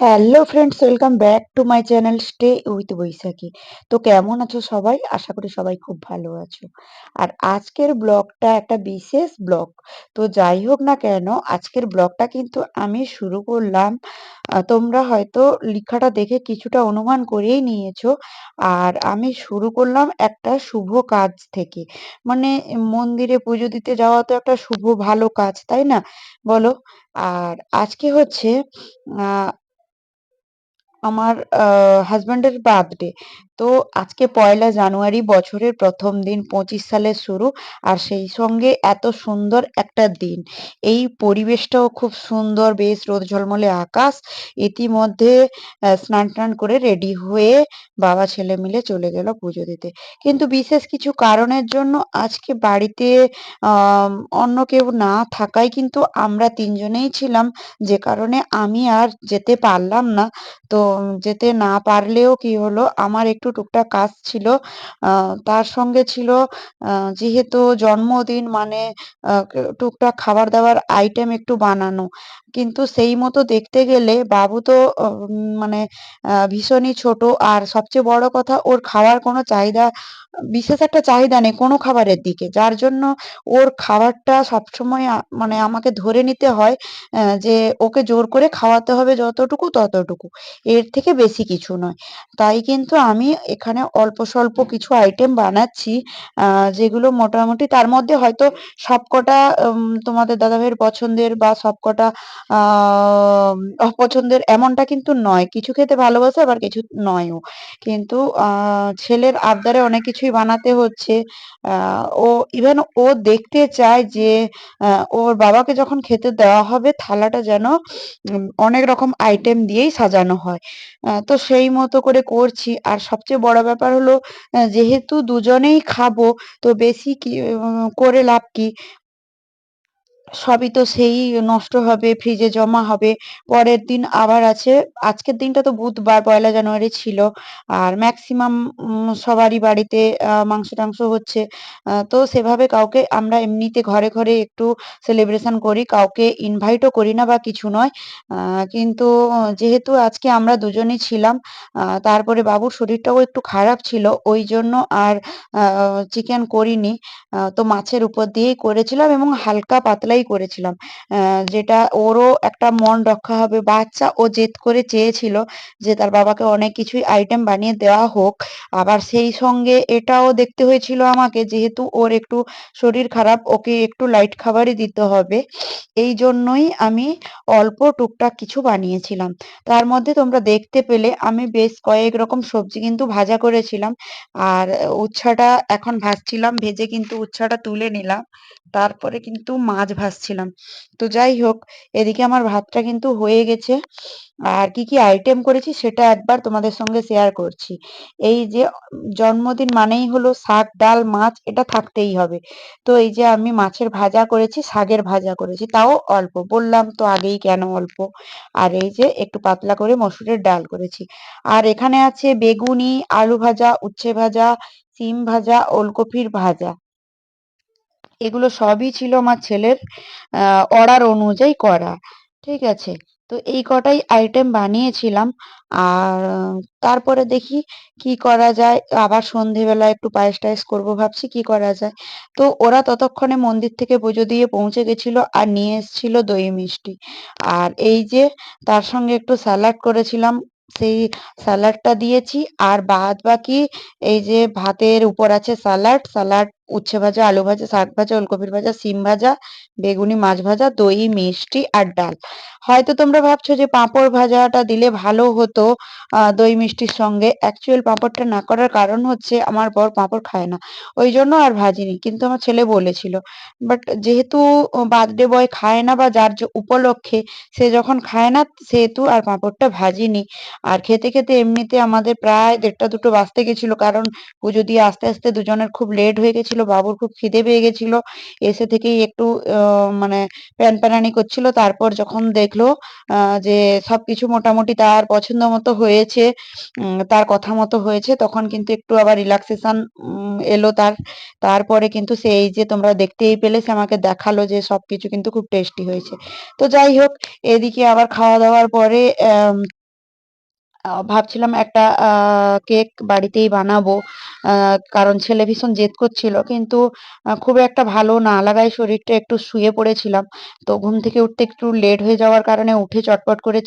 Hello friends welcome back to my channel stay with Baishakhi তো কেমন আছো সবাই? আশা করি সবাই খুব ভালো আছো। আর আজকের ব্লগটা একটা বিশেষ ব্লগ। তো যাই হোক না কেন, আজকের ব্লগটা কিন্তু আমি শুরু করলাম তোমরা হয়তো লেখাটা দেখে কিছুটা অনুমান করেই নিয়েছো। আর আমি শুরু করলাম একটা শুভ কাজ থেকে। মানে মন্দিরে পুজো দিতে যাওয়া তো একটা শুভ ভালো কাজ, তাই না? বলো। আর আজকে হচ্ছে আমার আ হাসব্যান্ডের বার্থডে। তো আজকে পয়লা জানুয়ারি বছরের প্রথম দিন ২৫ সালের শুরু। আর সেই সঙ্গে এত সুন্দর একটা দিন। এই পরিবেশটাও খুব সুন্দর, বেশ রোদ ঝলমলে আকাশ। ইতিমধ্যে অ্যা স্নান-টান করে রেডি হয়ে বাবা ছেলে মিলে চলে গেল পুজো দিতে। কিন্তু বিশেষ কিছু কারণের জন্য আজকে বাড়িতে অন্য কেউ না থাকায় কিন্তু আমরা তিনজনেই ছিলাম। যে কারণে আমি আর যেতে পারলাম না। তো যেতে না পারলেও কি হলো আমার একটু টুকটাক কাজ ছিল। তার সঙ্গে ছিল যেহেতু জন্মদিন মানে টুকটাক খাবার-দাবার আইটেম একটু বানানো। কিন্তু সেই মতো দেখতে গেলে বাবু তো মানে ভীষণই ছোট আর সবচেয়ে বড় কথা, ওর খাওয়ার কোনো চাহিদা, বিশেষ একটা চাহিদা নেই কোনো খাবারের দিকে। যার জন্য ওর খাবারটা সবসময় মানে আমাকে ধরে নিতে হয় যে ওকে জোর করে খাওয়াতে হবে যতটুকু ততটুকু। এর থেকে বেশি কিছু নয়। তাই কিন্তু আমি এখানে অল্প-স্বল্প কিছু আইটেম বানাচ্ছি যেগুলো মোটামুটি তার মধ্যে হয়তো সবকটা তোমাদের দাদাভাইয়ের পছন্দের বা সবকটা অপছন্দের এমনটা কিন্তু নয়। কিছু খেতে ভালোবাসে, আবার কিছু নয়ও। কিন্তু ছেলের আবদারে অনেক কিছুই বানাতে হচ্ছে। ও ইভেন ও দেখতে চায় যে ওর বাবাকে যখন খেতে দেওয়া হবে, থালাটা যেন অনেক রকম আইটেম দিয়েই সাজানো হয়। তো সেই মতো করে করছি। আর সবচেয়ে বড় ব্যাপার হলো যেহেতু দুজনেই খাব তো বেশি কি করে লাভ কি? সবই তো সেই নষ্ট হবে, ফ্রিজে জমা হবে। পরের দিন আবার আছে আজকের দিনটা তো বুধবার পয়লা জানুয়ারি ছিল। আর মেক্সিমাম উম সবারই বাড়িতে আ মাংস-টাংস হচ্ছে। তো সেভাবে কাউকে আমরা এমনিতে ঘরে, ঘরে একটু সেলিব্রেশন করি। কাউকে ইনভাইটও করি না বা কিছু নয়। কিন্তু যেহেতু আজকে আমরা দুজনই ছিলাম, তারপরে বাবুর শরীরটাও একটু খারাপ ছিল। ওই জন্য আর চিকেন করিনি। তো মাছের উপর দিয়েই করেছিলাম এবং হালকা পাতলাই করেছিলাম। অ্যা যেটা ওরও একটা মন রক্ষা হবে। বাচ্চা ও জেদ করে চেয়েছিল যে তার বাবাকে অনেক কিছুই আইটেম বানিয়ে দেওয়া হোক। আবার সেই সঙ্গে এটাও দেখতে হয়েছিল আমাকে যেহেতু ওর একটু শরীর খারাপ, ওকে একটু লাইট খাবারই দিতে হবে। এইজন্যই আমি অল্প টুকটাক কিছু বানিয়েছিলাম। তার মধ্যে তোমরা দেখতে পেলে আমি বেশ কয়েক রকম সবজি কিন্তু ভাজা করেছিলাম। আর উচ্ছেটা এখন ভাজছিলাম। ভেজে কিন্তু উচ্ছেটা তুলে নিলাম। তারপরে কিন্তু মাছ ভাজছিলাম। তো যাই হোক এদিকে আমার ভাতটা কিন্তু হয়ে গেছে। আর কি, কি আইটেম করেছি সেটা একবার তোমাদের সঙ্গে শেয়ার করছি। এই যে জন্মদিন মানেই হলো শাক, ডাল, মাছ এটা থাকতেই হবে। তো এই যে আমি মাছের ভাজা করেছি, শাকের ভাজা করেছি তাও অল্প। বললাম তো আগেই কেন অল্প। আর এই যে একটু পাতলা করে মসুরের ডাল করেছি। আর এখানে আছে বেগুনি, আলু ভাজা, উচ্ছে ভাজা, সিম ভাজা, ওলকপির ভাজা। এগুলো সবই ছিল আমার ছেলের অর্ডার অনুযায়ী করা। ঠিক আছে? তো এই কটাই আইটেম বানিয়েছিলাম। আর তারপরে দেখি কি করা যায়। আবার সন্ধেবেলা একটু পায়েস-টায়েস করব ভাবছি, কি করা যায়। তো ওরা ততক্ষণে মন্দির থেকে পুজো দিয়ে পৌঁছে গেছিল আর নিয়ে এসেছিল দই মিষ্টি। আর এই যে তার সঙ্গে একটু স্যালাড করেছিলাম। সেই স্যালাডটা দিয়েছি। আর বাদবাকি এই যে ভাতের উপর আছে সালাড, সালাড, উচ্ছে ভাজা, আলু ভাজা, শাক ভাজা, ওলকপির ভাজা, সিম ভাজা, বেগুনি মাছ ভাজা, দই, মিষ্টি আর ডাল। হয়তো তোমরা ভাবছ যে পাঁপড় ভাজাটা দিলে ভালো হতো দই মিষ্টির সঙ্গে। অ্যাকচুয়াল পাঁপড়টা না করার কারণ হচ্ছে আমার বর পাঁপড় খায় না। ওই জন্য আর ভাজিনি। কিন্তু আমার ছেলে বলেছিল। বাট যেহেতু বার্থডে বয় খায় না বা যার উপলক্ষে সে যখন খায় না সেহেতু আর পাঁপড়টা ভাজিনি। আর খেতে, খেতে এমনিতে আমাদের প্রায় ১ঃ৩০ ২টো বাজতে গেছিল। কারণ পুজো দিয়ে আসতে, আসতে দুজনের খুব লেট হয়ে গেছিল। বাবুর খুব খিদে পেয়ে গেছিল। এসে থেকেই একটু মানে প্যানপ্যানানি করছিল। তারপর যখন দেখল যে সবকিছু মোটামুটি তার পছন্দ মতো হয়েছে, তার কথা মতো হয়েছে তখন কিন্তু একটু আবার রিল্যাক্সেশন এলো তার। তারপরে কিন্তু সেই যে তোমরা দেখতেই পেলে সে আমাকে দেখাল যে সবকিছু কিন্তু খুব টেস্টি হয়েছে। তো যাই হোক এদিকে আবার খাওয়া-দাওয়ার পরে অ্যাম আ ভাবছিলাম একটা কেক বাড়িতেই বানাবো। কারণ ছেলে ভীষণ জেদ করছিল। কিন্তু খুব একটা ভালো না লাগায় শরীরটা একটু শুয়ে পড়েছিলাম। তো ঘুম থেকে উঠতে একটু লেট হয়ে যাওয়ার কারণে উঠে চটপট করে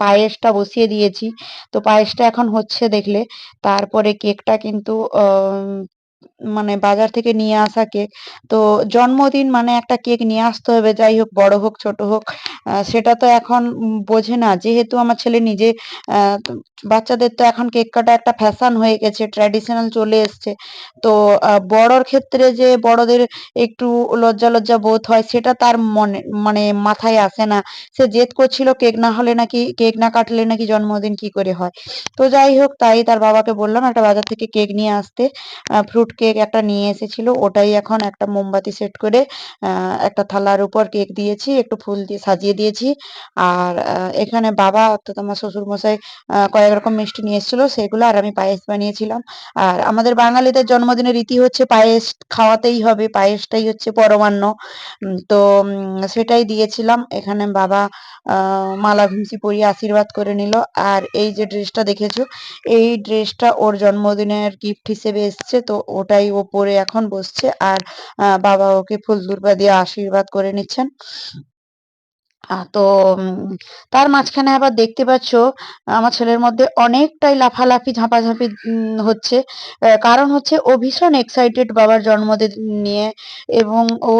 পায়েসটা বসিয়ে দিয়েছি। তো পায়েসটা এখন হচ্ছে দেখলে। তারপরে কেকটা কিন্তু মানে বাজার থেকে নিয়ে আসা কেক। তো জন্মদিন মানে একটা কেক নিয়ে আসতে হবে। যাই হোক বড় হোক, ছোট হোক সেটা তো এখন বোঝে না। যেহেতু আমার ছেলে নিজে বাচ্চাদের তো এখন কেক কাটা একটা ফ্যাশন হয়ে গেছে, ট্র্যাডিশনাল চলে এসছে। তো বড়র ক্ষেত্রে যে বড়দের একটু লজ্জা, লজ্জা বোধ হয় সেটা তার মনে মানে মাথায় আসে না। সে জেদ করছিল কেক না হলে নাকি কেক না কাটলে নাকি জন্মদিন কি করে হয়। তো যাই হোক তাই তার বাবাকে বললাম একটা বাজার থেকে কেক নিয়ে আসতে। ফ্রুট কেক একটা নিয়ে এসেছিল। ওটাই এখন একটা মোমবাতি সেট করে একটা থালার উপর কেক দিয়েছি। একটু ফুল দিয়ে সাজিয়ে দিয়েছি। আর এখানে বাবা অর্থাৎ আমার শ্বশুরমশাই কয়েক রকম মিষ্টি নিয়ে এসেছিল সেগুলো আর আমি পায়েস বানিয়েছিলাম। আর আমাদের বাঙালিদের জন্মদিনের রীতি হচ্ছে পায়েস খাওয়াতেই হবে। পায়েসটাই হচ্ছে পরমান্ন। তো সেটাই দিয়েছিলাম। এখানে বাবা মালা ঘুমসি পরিয়ে আশীর্বাদ করে নিল। আর এই যে ড্রেসটা দেখেছ, এই ড্রেসটা ওর জন্মদিনের গিফট হিসেবে এসছে। তো ওটাই ও পরে এখন বসছে। আর বাবা ওকে ফুল-দূর্বা দিয়ে আশীর্বাদ করে নিচ্ছেন। তো তার মাঝখানে আবার দেখতে পাচ্ছ, আমার ছেলের মধ্যে অনেকটাই লাফালাফি, ঝাঁপাঝাঁপি হচ্ছে। কারণ হচ্ছে ও ভীষণ এক্সাইটেড বাবার জন্মদিন নিয়ে এবং ও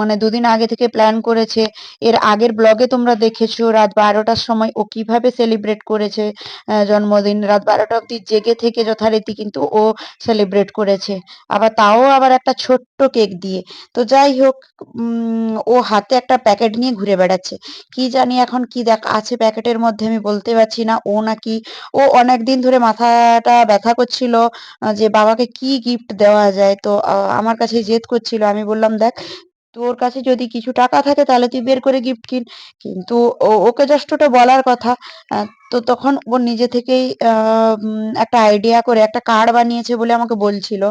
মানে দুদিন আগে থেকে প্ল্যান করেছে। এর আগের ব্লগে তোমরা দেখেছ, রাত বারোটার সময় ও কীভাবে সেলিব্রেট করেছে জন্মদিন। রাত বারোটা অব্দি জেগে থেকে যথারীতি কিন্তু ও সেলিব্রেট করেছে। আবার তাও আবার একটা ছোট্ট কেক দিয়ে। তো যাই হোক ও হাতে একটা প্যাকেট নিয়ে ঘুরে বেড়াচ্ছে। কি জানি এখন কি দেখ আছে প্যাকেটের মধ্যে আমি বলতে পারছি না। ও নাকি ও অনেকদিন ধরে মাথাটা ব্যথা করছিল যে বাবাকে কি গিফট দেওয়া যায়। তো আমার কাছে জেদ করছিল। আমি বললাম, "দেখ তোর কাছে যদি কিছু টাকা থাকে তাহলে তুই বের করে গিফট কিন।" কিন্তু ওকে জাস্ট ওটা বলার কথা। তো তখন ও নিজে থেকেই একটা আইডিয়া করে একটা কার্ড বানিয়েছে বলে আমাকে বলছিল।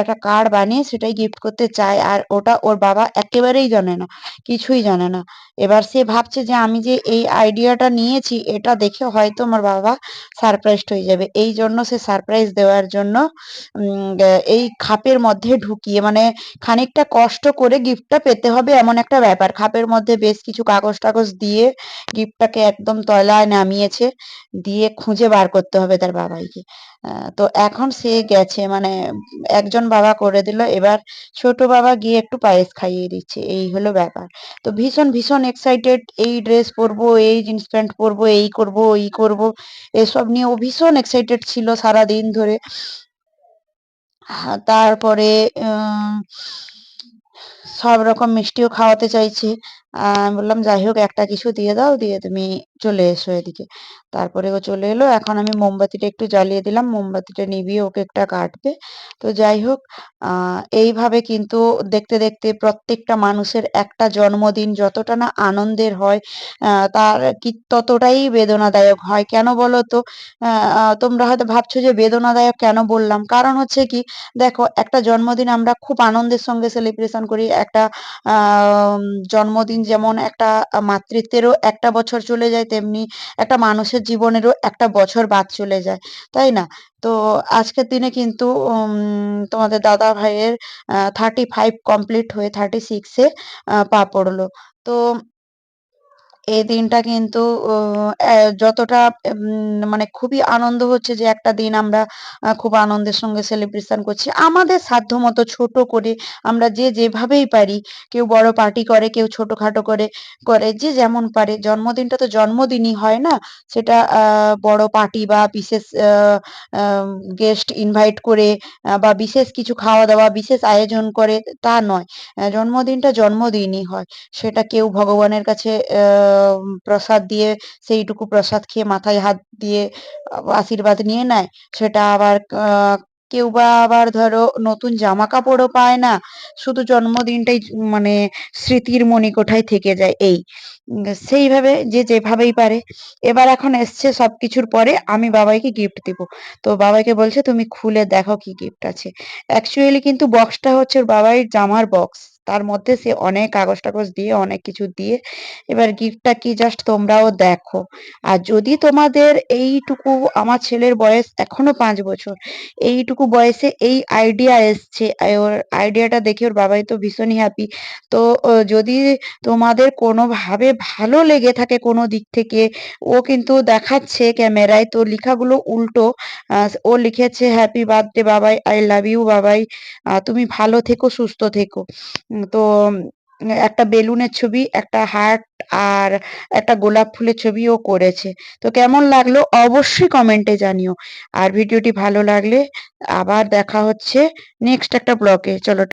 একটা কার্ড বানিয়ে সেটাই গিফট করতে চায়। আর ওটা ওর বাবা একেবারেই জানে না। কিছুই জানে না। এবার সে ভাবছে যে আমি যে এই আইডিয়াটা নিয়েছি, এটা দেখে হয়তো আমার বাবা সারপ্রাইজড হয়ে যাবে। এই জন্য সে সারপ্রাইজ দেওয়ার জন্য এই খাপের মধ্যে ঢুকিয়ে মানে খানিকটা কষ্ট করে গিফটটা পেতে হবে এমন একটা ব্যাপার। খাপের মধ্যে বেশ কিছু কাগজ-টাগজ দিয়ে গিফটটাকে একদম তলায় নামিয়েছে। দিয়ে খুঁজে বার করতে হবে তার বাবাইকে। তো এখন সে গেছে মানে একজন বাবা করে দিল। এবার ছোট বাবা গিয়ে একটু পায়েস খাইয়ে দিচ্ছে। এই হলো ব্যাপার। তো ভীষণ, ভীষণ এক্সাইটেড এই ড্রেস পরবো, এই জিন্স প্যান্ট পরবো, এই করব, ওই করব। এসব নিয়ে ও ভীষণ এক্সাইটেড ছিল সারাদিন ধরে। তারপরে সব রকম মিষ্টিও খাওয়াতে চাইছে। বললাম, "যাই হোক একটা কিছু দিয়ে দাও, দিয়ে তুমি চলে এসো এদিকে।" তারপরে ও চলে এলো। এখন আমি মোমবাতিটা একটু জ্বালিয়ে দিলাম। মোমবাতিটা নিভিয়ে ও কেকটা কাটবে। তো যাই হোক এইভাবে কিন্তু দেখতে, দেখতে প্রত্যেকটা মানুষের একটা জন্মদিন যতটা না আনন্দের হয় তার কি ততটাই বেদনাদায়ক হয়। কেন বলো তো? তোমরা হয়তো ভাবছ যে বেদনাদায়ক কেন বললাম? কারণ হচ্ছে কি দেখো একটা জন্মদিন আমরা খুব আনন্দের সঙ্গে সেলিব্রেশন করি। একটা জন্মদিন যেমন একটা মাতৃত্বেরও একটা বছর চলে যায়, তেমনি একটা মানুষের জীবনেরও একটা বছর বাদ চলে যায়। তাই না? তো আজকের দিনে কিন্তু তোমাদের দাদা ভাইয়ের থার্টি ফাইভ কমপ্লিট হয়ে 36 এ আ পা পড়ল তো এই দিনটা কিন্তু যতটা মানে খুবই আনন্দ হচ্ছে যে একটা দিন আমরা খুব আনন্দের সঙ্গে সেলিব্রেশন করছি। আমাদের সাধ্যমত ছোট করে আমরা যে যেভাবেই পারি, কেউ বড় পার্টি করে, কেউ ছোটখাটো করে, করে যে যেমন পারে। জন্মদিনটা তো জন্মদিনই হয় না? সেটা আ বড় পার্টি বা বিশেষ গেস্ট ইনভাইট করে বা বিশেষ কিছু খাওয়া-দাওয়া, বিশেষ আয়োজন করে তা নয়। জন্মদিনটা জন্মদিনই হয়। সেটা কেউ ভগবানের কাছে অ্যা প্রসাদ দিয়ে সেইটুকু প্রসাদ খেয়ে মাথায় হাত দিয়ে আশীর্বাদ নিয়ে নেয়। সেটা আবার কেউ বা আবার ধরো নতুন জামা কাপড়ও পায় না। শুধু জন্মদিনটাই মানে স্মৃতির মণিকোঠায় থেকে যায় এই। সেইভাবে যে যেভাবেই পারে। এবার এখন এসছে সবকিছুর পরে আমি বাবাইকে গিফট দিব। তো বাবাইকে বলছে, "তুমি খুলে দেখো কি গিফট আছে।" অ্যাকচুয়ালি কিন্তু বক্সটা হচ্ছে বাবাইয়ের জামার বক্স। তার মধ্যে সে অনেক কাগজ-টাগজ দিয়ে অনেক কিছু দিয়ে এবার গিফটটা কি জাস্ট তোমরাও দেখো। আর যদি তোমাদের এইটুকু আমার ছেলের বয়স এখনও পাঁচ বছর। এইটুকু বয়সে এই আইডিয়া এসছে। ওর আইডিয়াটা দেখে ওর বাবাই তো ভীষণই হ্যাপি। তো যদি তোমাদের কোনোভাবে ভালো লেগে থাকে কোনো দিক থেকে, ও কিন্তু দেখাচ্ছে ক্যামেরায় তো লিখাগুলো উল্টো। ও লিখেছে happy birthday Babai, I love you Babai. তুমি ভালো থেকো, সুস্থ থেকো। তো একটা বেলুনের ছবি, একটা হার্ট আর একটা গোলাপ ফুলের ছবিও করেছে। তো কেমন লাগল অবশ্যই কমেন্টে জানিও। আর ভিডিওটি ভালো লাগলে আবার দেখা হচ্ছে নেক্সট একটা ব্লগে। চলো